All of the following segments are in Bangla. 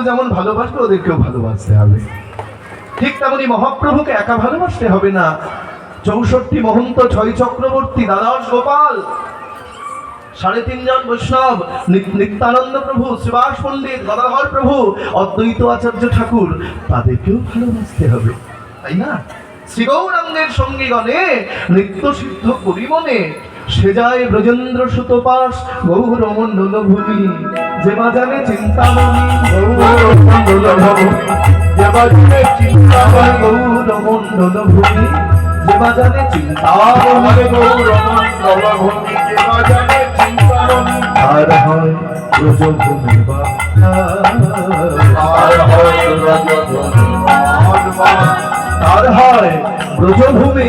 আমাকেও যেমন ভালোবাসবে ওদেরকেও ভালোবাসতে হবে। ঠিক তেমনি মহাপ্রভুকে একা ভালোবাসতে হবে না। চৌষট্টি মহন্ত ছয় চক্রবর্তী দ্বাদশ গোপাল, সাড়ে তিনজন বৈষ্ণব নিত্যানন্দ প্রভু শ্রীবাস পণ্ডিত, গদাধর প্রভু, অদ্বৈত আচার্য ঠাকুর, তাদেরকেও ভালোবাসতে হবে, তাই না? শ্রী গৌরাঙ্গের সঙ্গীগণে নৃত্য সিদ্ধ পরিমনে সে যায় ব্রজেন্দ্র সুতপাস গৌর মণ্ডল ভূমি যে বাজানে চিন্তামণি গৌর মণ্ডল ভূমি যে বাজানে চিন্তামণি গৌর মণ্ডল ভূমি যে মণ্ডল ভূমি যে চিন্তামণি আর হয় আর হয় আর হয় ব্রজভূমি।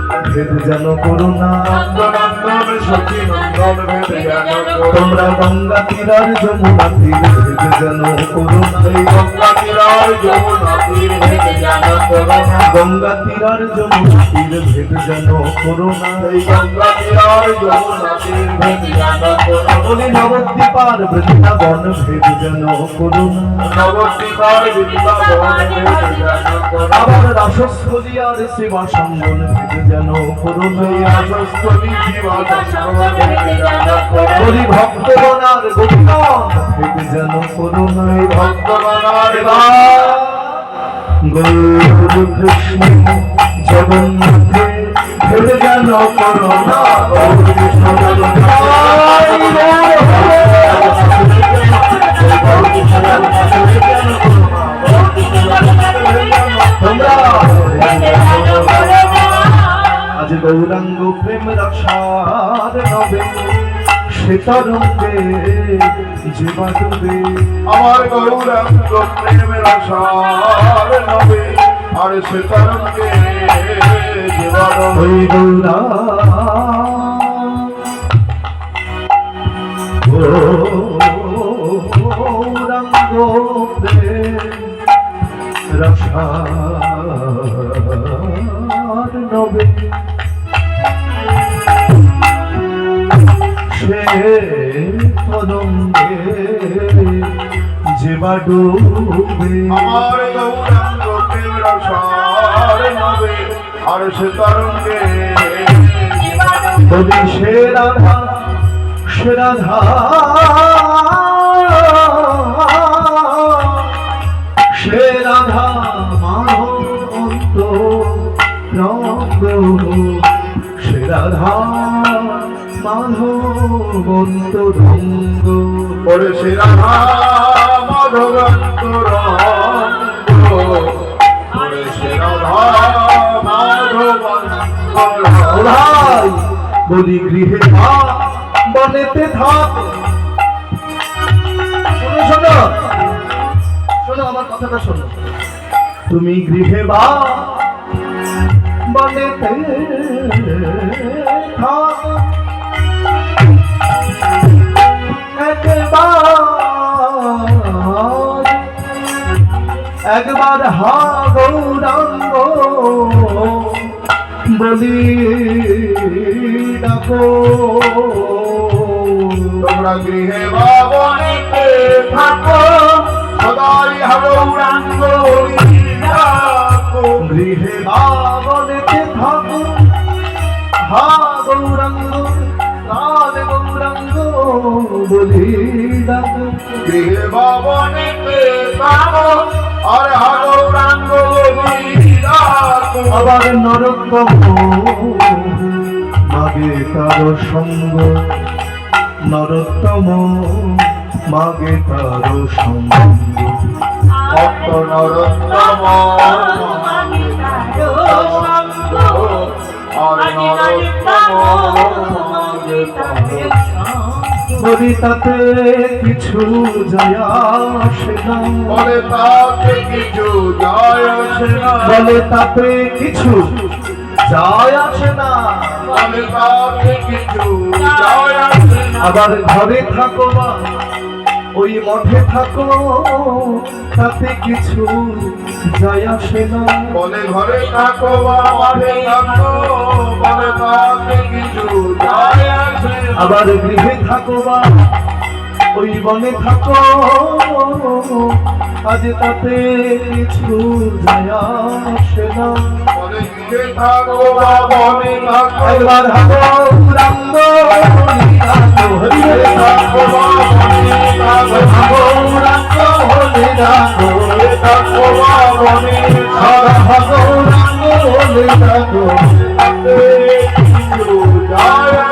ভেদ যেন করো না। তোমরা গঙ্গা তীরার যমুনা তীর ভেদ যেন করো না। এই গঙ্গা তীরার যমুনা তীর ভেদ যেন করো না। গঙ্গা তীরার যমুনা তীর ভেদ যেন করো না। এই গঙ্গা তীরার যমুনা তীর ভেদ যেন করো না। বলি, নবদ্বীপার বৃন্দাবন ভেদ যেন করো নবদ্বীপার বৃন্দাবন আবার সেবা সঙ্গন ভেদ যেন করো না এই রাসস্থলী সেবা সঙ্গন ভেদ যেন করো ভক্তগণার গোপন যেন করো ভক্তগণার গৌর কৃষ্ণ জগন্নাথ যেন গৌর কৃষ্ণ সে তরঙ্গে জীবা ডুবে আমার গৌরাঙ্গ প্রেমের আশার নবে আর সে তরঙ্গে জীবন ওই গৌরা। গৌরাঙ্গ প্রেম রসার তরঙ্গে জীবা ডুবে আমার গৌরাঙ্গ প্রেমের আশার নবে আর সে তরঙ্গে বলি সে রাধা সে রাধা মানন্ত রঙ্গ সে রঙ্গ পরে সে রাধা মাধবন্ত রঙ্গ। পরে সে রাধা মাধবন্ত রঙ্গ। ওরাই বলি গৃহে থাক বনেতে থাক শোনো শোনো। শোনো আমার কথাটা শোনো। তুমি গৃহে বা বনেতে থাক একবার একবার হা গৌরাঙ্গ বলি ডাকো। তোমরা গৃহে বাবনেতে থাকো, সদাই হরৌরাঙ্গ ডাকো। গৃহে বাবনেতে থাকো হা বলি ডাকো। গৃহে বাবনেতে আর আবার নরকম মাগে তার সঙ্গ। নরোত্তম মাগে তার সঙ্গ। ভক্ত নরোত্তম আর নরোত্তম করি তাতে কিছু যায় আসে না। বলে তাতে কিছু যায় আসে না। বলে তাতে কিছু যায় আসে না। বলে তাতে কিছু যায় আসে না। আবার ঘরে থাকো বা ওই মঠে থাকো তাতে কিছু যায় আসে না। বলে ঘরে থাকো বা মাঠে থাকো বলে তাতে কিছু যায় আসে আবার গৃহে থাকো বা ওই বনে থাকো। আজ তাতে কিছু আসে না। একবার রাঙ্গ থাকো। রাঙ্গ বনে রাঙ্গ থাকো।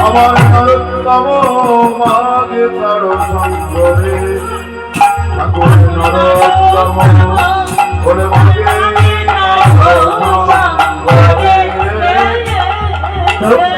আমার নরোত্তম মাগে কারও সঙ্গরে ঠাকুর নরোত্তম ওরে মাগে সঙ্গরে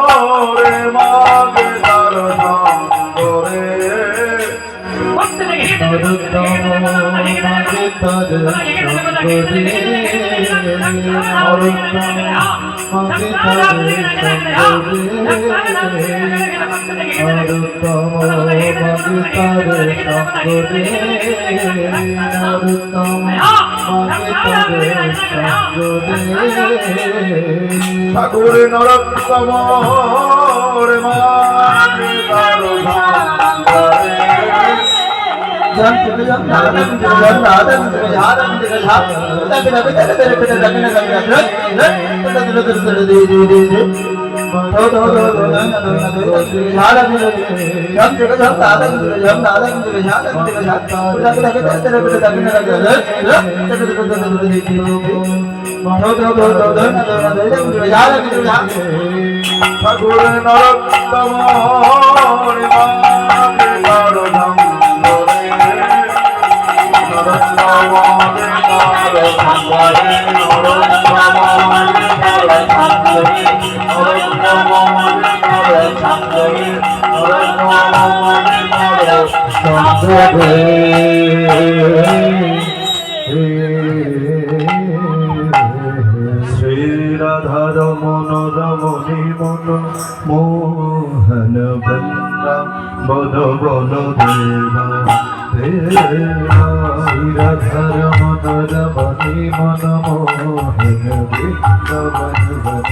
ঠাকুর নরোত্তম রে মাগে তার সঙ্গরে ঠাকুর নরোত্তম রে মাগে তার সঙ্গরে তার শ্রীরাধার মনোরমণি মন মোহন বন্দা বন বন দেবা মন মোহন বৃন্দাবন বন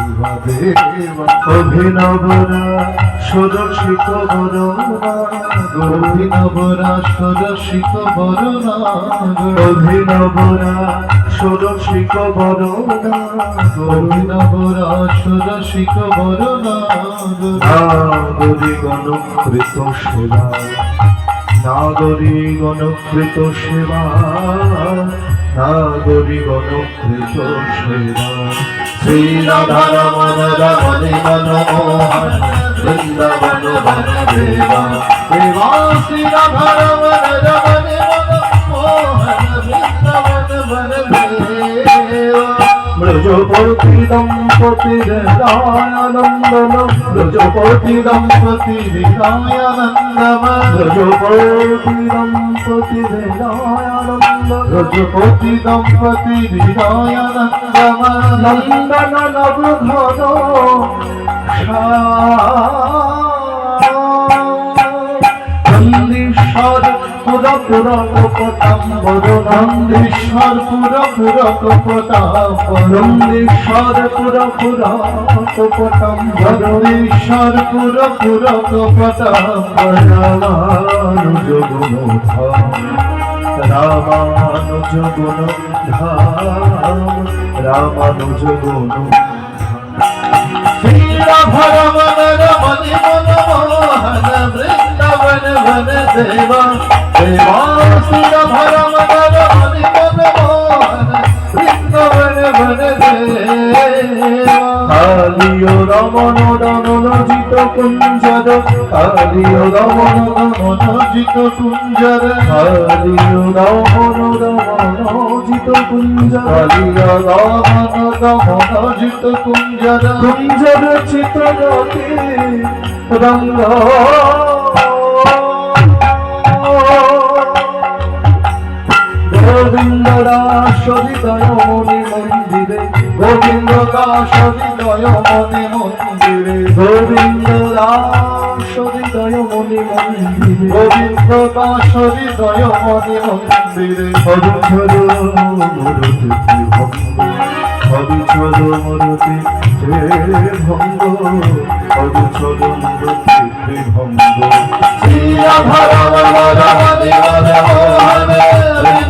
দেবা অভিনবরা সুরক্ষিত বরণা অভিনবরা সুরক্ষিত বরণা অভিনবরা সুরক্ষিত বরণা অভিনবরা সুরক্ষিত বরণা নাগরী গণকৃত সেবা নাগরী গণকৃত সেবা নাগরী গণকৃত সেবা। শ্রী রাধা মন রমণি মনোহর বৃন্দাবন বন দেবা দেবা শ্রীরাধার মন রমণি ব্রজপতি দম্পতি হৃদয়ানন্দন ব্রজপতি দম্পতি হৃদয়ানন্দম ব্রজপতি দম্পতি হৃদয়ানন্দ ব্রজপতি দম্পতি হৃদয়ানন্দম নন্দন নবঘন নন্দেশ্বর পুর পুর কপতাম্বর নন্দেশ্বর পুর পুর কপতাম্বর নন্দেশ্বর পুর পুর কপতাম্বর নন্দেশ্বর পুর পুর কপতাম্বর রামানুজ গুণ রামানুজ গুণ রামানুজ গুণ শ্রীরাভরমণ বৃন্দাবন বন দেবা দেবা শ্রীরাভরমণ রমণি মনমোহন বৃন্দাবন বন দেবা। কালিয় রমণ রমণ জিত কুঞ্জর কালিয় রমণ রমণ জিত কুঞ্জর কালিয় রমণ রমণ জিত কুঞ্জর কালিয় রমণ রমণ জিত কুঞ্জর। কুঞ্জর চিত্ররতি রঙ্গ হৃদয় মণি মন্দিরে গোবিন্দ দাস হৃদয় মণি মন্দিরে গোবিন্দ দাস হৃদয় মণি মন্দিরে গোবিন্দ দাস হৃদয় মণি মন্দিরে মরুতি ভঙ্গ হরুছর মরুতি ভঙ্গ হরুছর মরুতি ভঙ্গ রমণি মনোহর বৃন্দাবন বন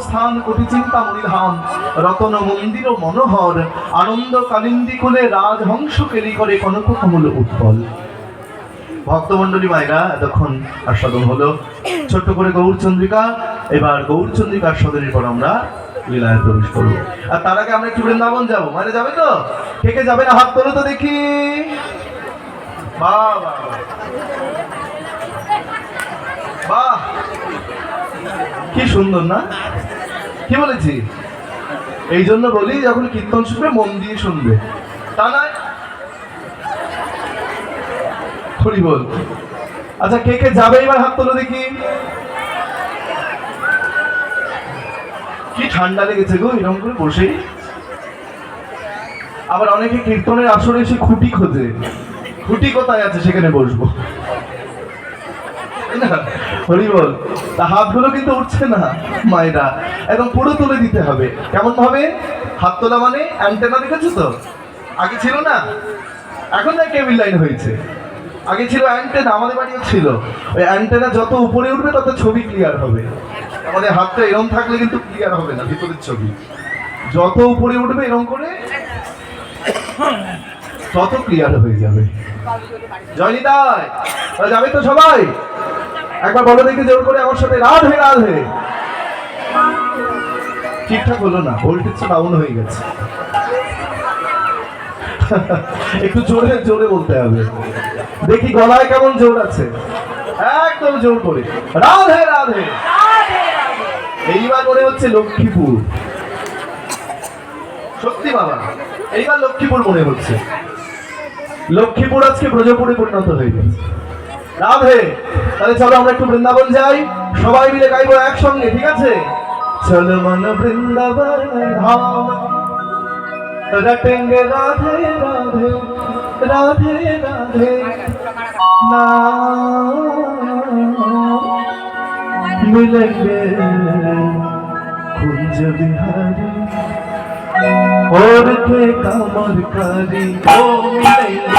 ব্রহ্মস্থান কোটি চিন্তা মণিধাম রতন মন্দির মনোহর, আনন্দ কালিন্দী কোলে রাজহংস কেলি করে কনক কমল উৎপল। ভক্তমন্ডলী মায়েরা, এতক্ষণ আস্বাদন হলো। ছোট্ট করে গৌরচন্দ্রিকা এবার গৌরচন্দ্রিকার সদনের পর আমরা লীলায় প্রবেশ করব। আর তার আগে আমরা একটু বৃন্দাবন যাব। মানে যাবে তো? কে কে যাবে না? হাত তোলো তো দেখি। বাহ বাহ। বাহ। কি সুন্দর, না? কি বলেছি? এই জন্য বলি, যখন কীর্তন শুনবে, মন দিয়ে শুনবে। তা নয়। হরি বল। আচ্ছা কে কে যাবে এবার হাত তোলো দেখি। কি ঠান্ডা লেগেছে গো এরকম করে বসেই। আবার অনেকে কীর্তনের আসরে এসে খুঁটি খোঁজে। খুঁটি কোথায় আছে সেখানে বসবো? হরি তা হাতগুলো কিন্তু উঠছে না, মায়েরা। একদম পুরো তুলে দিতে হবে। কেমন ভাবে হাত তোলা মানে অ্যান্টেনা দেখেছ তো? আগে ছিল না? এখন না কেবিল লাইন হয়েছে। আগে ছিল অ্যান্টেনা আমাদের বাড়িও ছিল। ওই অ্যান্টেনা যত উপরে উঠবে, তত ছবি ক্লিয়ার হবে। আমাদের হাতটা এরম থাকলে কিন্তু ক্লিয়ার হবে না, ভিতরের ছবি। যত উপরে উঠবে, এরম করে তত ক্লিয়ার হয়ে যাবে। জয়নিতাই, তাহলে যাবে তো সবাই? একবার বলো দেখি জোর করে আমার সাথে, রাধে রাধে। ঠিকঠাক হলো না ভোল্টেজ ডাউন হয়ে গেছে। একটু জোরে জোরে বলতে হবে। দেখি গলায় কেমন জোর আছে। একদম জোর করে। রাধে রাধে। এইবার মনে হচ্ছে লক্ষ্মীপুর। সত্যি বাবা, এইবার লক্ষ্মীপুর মনে হচ্ছে। লক্ষ্মীপুর আজকে ব্রজপুরে পরিণত হয়ে গেছে রাধে তাহলে চলো আমরা একটু বৃন্দাবন যাই সবাই মিলে গাইবো একসঙ্গে ঠিক আছে চলো মন বৃন্দাবন ধাম रटेंगे राधे राधे राधे राधे नाम मिलेंगे कुंज बिहारी और के कमर करी ओ मिलेंगे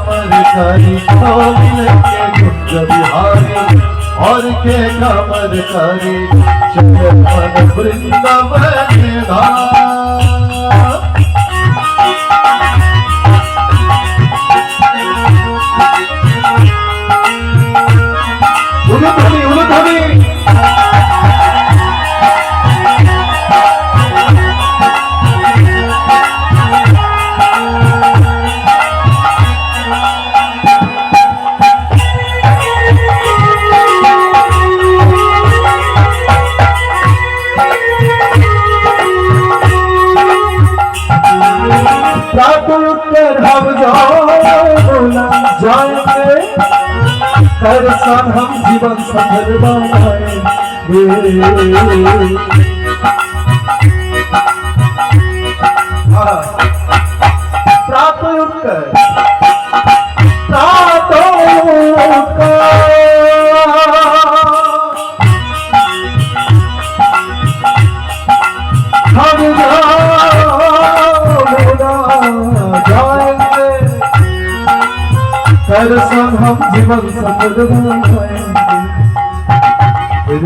करी तो के कुंज बिहारी और के कमर करी मन वृंदावन धाम।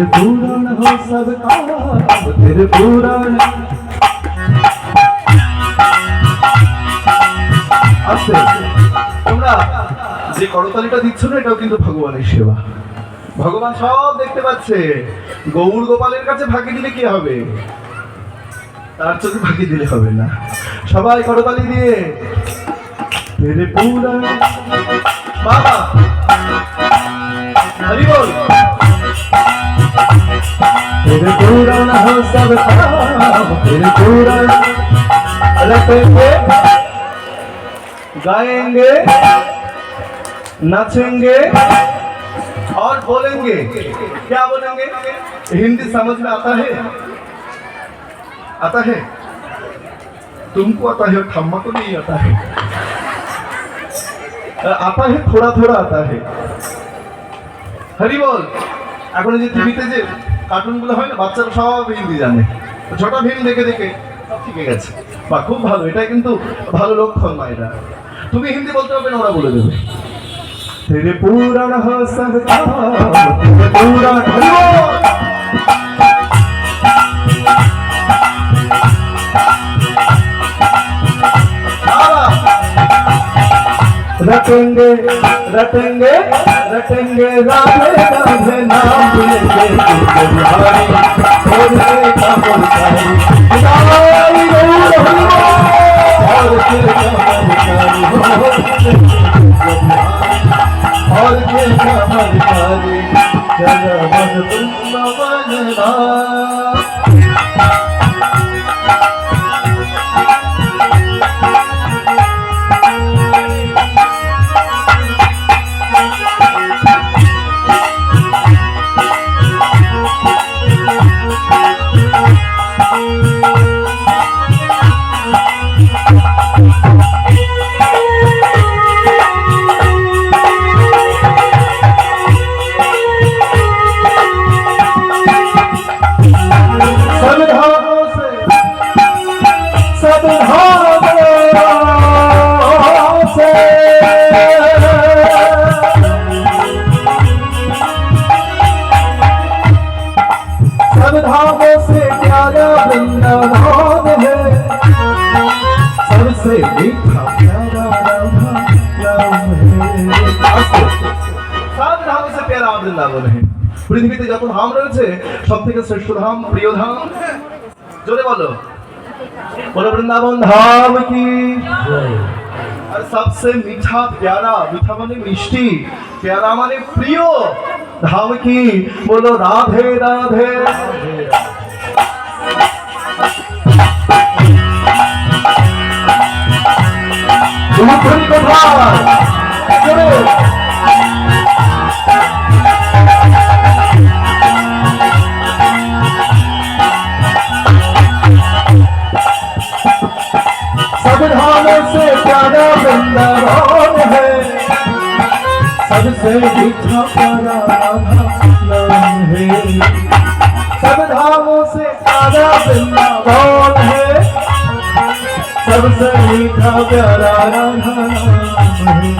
पूरण हो सब काम तेरे पूरण আছে তোমরা যে করতালিটা দিচ্ছ না এটাও কিন্তু ভগবানের সেবা ভগবান সব দেখতে পাচ্ছে গৌর গোপালের কাছে ফাঁকি দিলে কি হবে তার চোখে ফাঁকি দিলে হবে না সবাই করতালি দিয়ে তেরে পুরা বাবা হরি বল तेरे पूरा हो सब काम तेरे पूरा रखेंगे गाएंगे नाचेंगे और बोलेंगे क्या बोलेंगे हिंदी समझ में आता है आता है तुमको आता है और ठम्मा को नहीं आता है आता है थोड़ा थोड़ा आता है হরি বল এখন এই যে টিভিতে যে কার্টুনগুলো হয় না বাচ্চারা সব হিন্দি জানে তো ছোটা ভীম দেখে দেখে সব শিখে গেছে বা খুব ভালো এটাই কিন্তু ভালো লক্ষণ মায়েরা তুমি হিন্দি বলতে হবে না ওরা বলে দেবে तेरे पूरण हो सब काम तेरे पूरण हरि बोल। रटेंगे रटेंगे रटेंगे राधे राधे नाम लेंगे तुझे बिहारी बोलने का बोलतारी बिहारी गौर हरि बोल। और फिर का बोलतारी हो और फिर का बोलतारी जग मन तुम मन राम सबसे मीठा प्यारा राधा नाम है সব ধাম সে প্যারা বৃন্দাবন হে পৃথিবীতে যত ধাম রয়েছে সব থেকে শ্রেষ্ঠ ধাম প্রিয় ধাম জোরে বলো বলো বৃন্দাবন ধাম কি আর সবসে মিঠা প্যারা মিঠা মানে মিষ্টি প্যারা মানে প্রিয় ধাম কি বলো রাধে রাধে তুমি কোথায় জোরে सब धामों से प्यारा वृंदावन है सबसे मीठा प्यारा प्यारा राधा। नाम है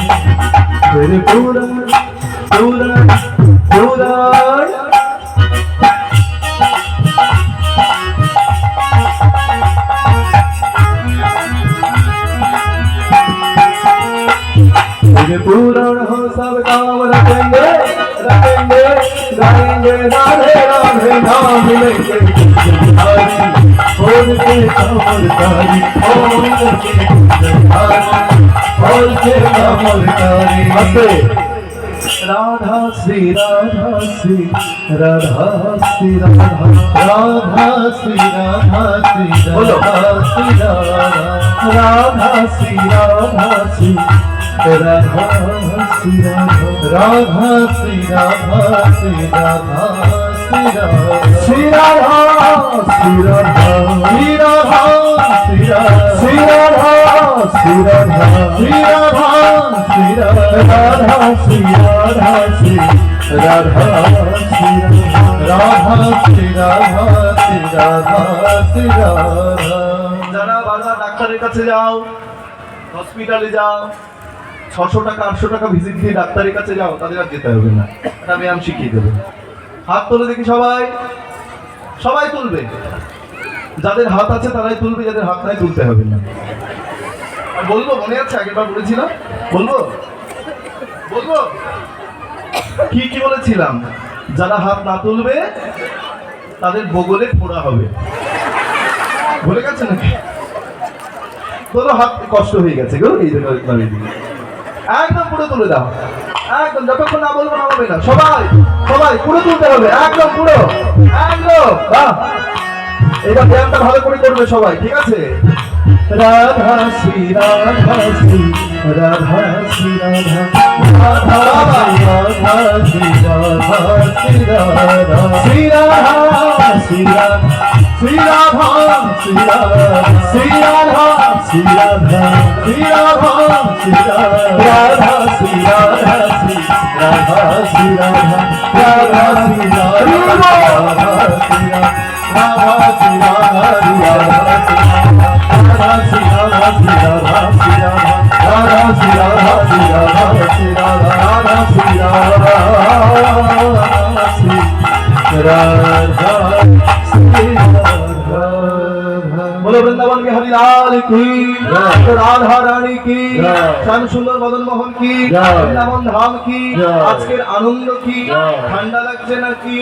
पूरा पूरा पूरा রাধা শ্রী রাধা শ্রী রাধা শ্রী রাধা শ্রী রাধা শ্রী রাধা শ্রী রাধা শ্রী রাধা শ্রী রাধা শ্রী রাধা শ্রী রাধা শ্রী রাধা শ্রী রাধা যারা ডাক্তারের কাছে যাও হসপিটালে যাও, ছশো টাকা, আটশো টাকা ভিজিট দিয়ে ডাক্তারের কাছে যাও, তাদের আর যেতে হবে না। ব্যায়াম শিখিয়ে দেবে। হাত তুলে দেখি সবাই। সবাই তুলবে। যাদের হাত আছে তারাই তুলবে, যাদের হাত নাই তুলতে হবে না। বলব, মনে আছে? আগেরবার বলেছিলাম বলব? বলব? কি কি বলেছিলাম? যারা হাত না তুলবে, তাদের বগলে ফোড়া হবে। ভুলে গেছে নাকি? তোর হাত কষ্ট হয়ে গেছে গো, এই জন্য একদম পুরো তুলে দাও। একদম, যতক্ষণ না বলব নামাবে না। সবাই সবাই, পুরো তুলতে হবে। একদম পুরো। একদম। এবার ব্যায়ামটা ভালো করে করবে সবাই, ঠিক আছে? রাধা শ্রী রাধা শ্রী রাধা শ্রী রাধা রাধা শ্রী রাধা শ্রী রাধা শ্রী রাধা শ্রী রাধা শ্রী রাধা শ্রী রাধা শ্রী রাধা শ্রী রাধা শ্রী রাধা শ্রী রাধা শ্রী রাধা শ্রী রাধা শ্রী রাধা রাধা শ্রী রাধা রাধা শ্রী রাধা রাধা শ্রী রাধা রাধা বৃন্দাবন বিহারী লাল কি? রাধা রানী কি? শ্যাম সুন্দর মদন মোহন কি? বৃন্দাবন ধাম কি? আজকের আনন্দ কি? ঠান্ডা লাগছে নাকি?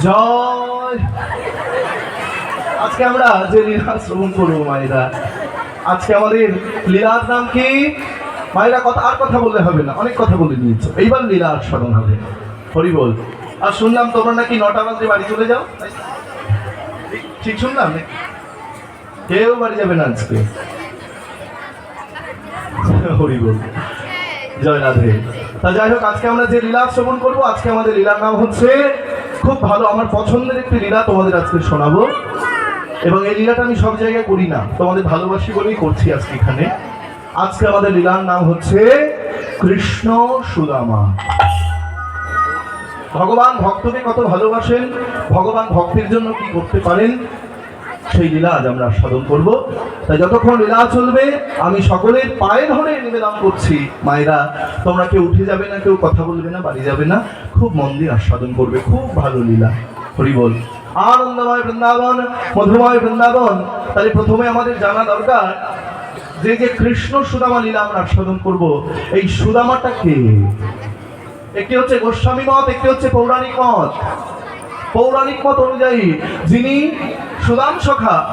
জয় আজকে আমরা যে লীলা শ্রবণ করব মায়েরা, আজকে আমাদের লীলার নাম কি? মায়েরা কথা, আর কথা বললে হবে না, অনেক কথা বলে নিয়েছো এইবার লীলার স্মরণ হবে। হরি বল। আর শুনলাম তোমরা নাকি নটা বাজে বাড়ি চলে যাও? ঠিক শুনলাম? কেউ বাড়ি যাবে না আজকে। হরি বল। জয় রাধে। তা যাই হোক, আজকে আমরা যে লীলা শ্রবণ করব, আজকে আমাদের লীলার নাম হচ্ছে, খুব ভালো, আমার পছন্দের একটি লীলা তোমাদের আজকে শোনাবো। এবং এই লীলাটা আমি সব জায়গায় করি না। তোমাদের ভালোবাসি বলেই করছি আজকে এখানে। আজকে আমাদের লীলার নাম হচ্ছে কৃষ্ণ সুদামা। ভগবান ভক্তকে কত ভালোবাসেন, ভগবান ভক্তের জন্য কি করতে পারেন, সেই লীলা আজ আমরা সাধন করব। তাই যতক্ষণ লীলা চলবে, আমি সকলের পায়ে ধরে নিবেদন করছি, মায়েরা, তোমরা কেউ উঠে যাবে না, কেউ কথা বলবে না, বাড়ি যাবে না। খুব মন দিয়ে আস্বাদন করবে, খুব ভালো লীলা। হরি বল। আনন্দময় বৃন্দাবন, মধুময় বৃন্দাবন। তাহলে প্রথমে আমাদের জানা দরকার যে যে কৃষ্ণ সুদামা লীলা আমরা আস্বাদন করব। এই সুদামাটা কে? একটি হচ্ছে গোস্বামী মত একটি হচ্ছে পৌরাণিক মত পৌরাণিক মত অনুযায়ী যিনি সুদাম সখা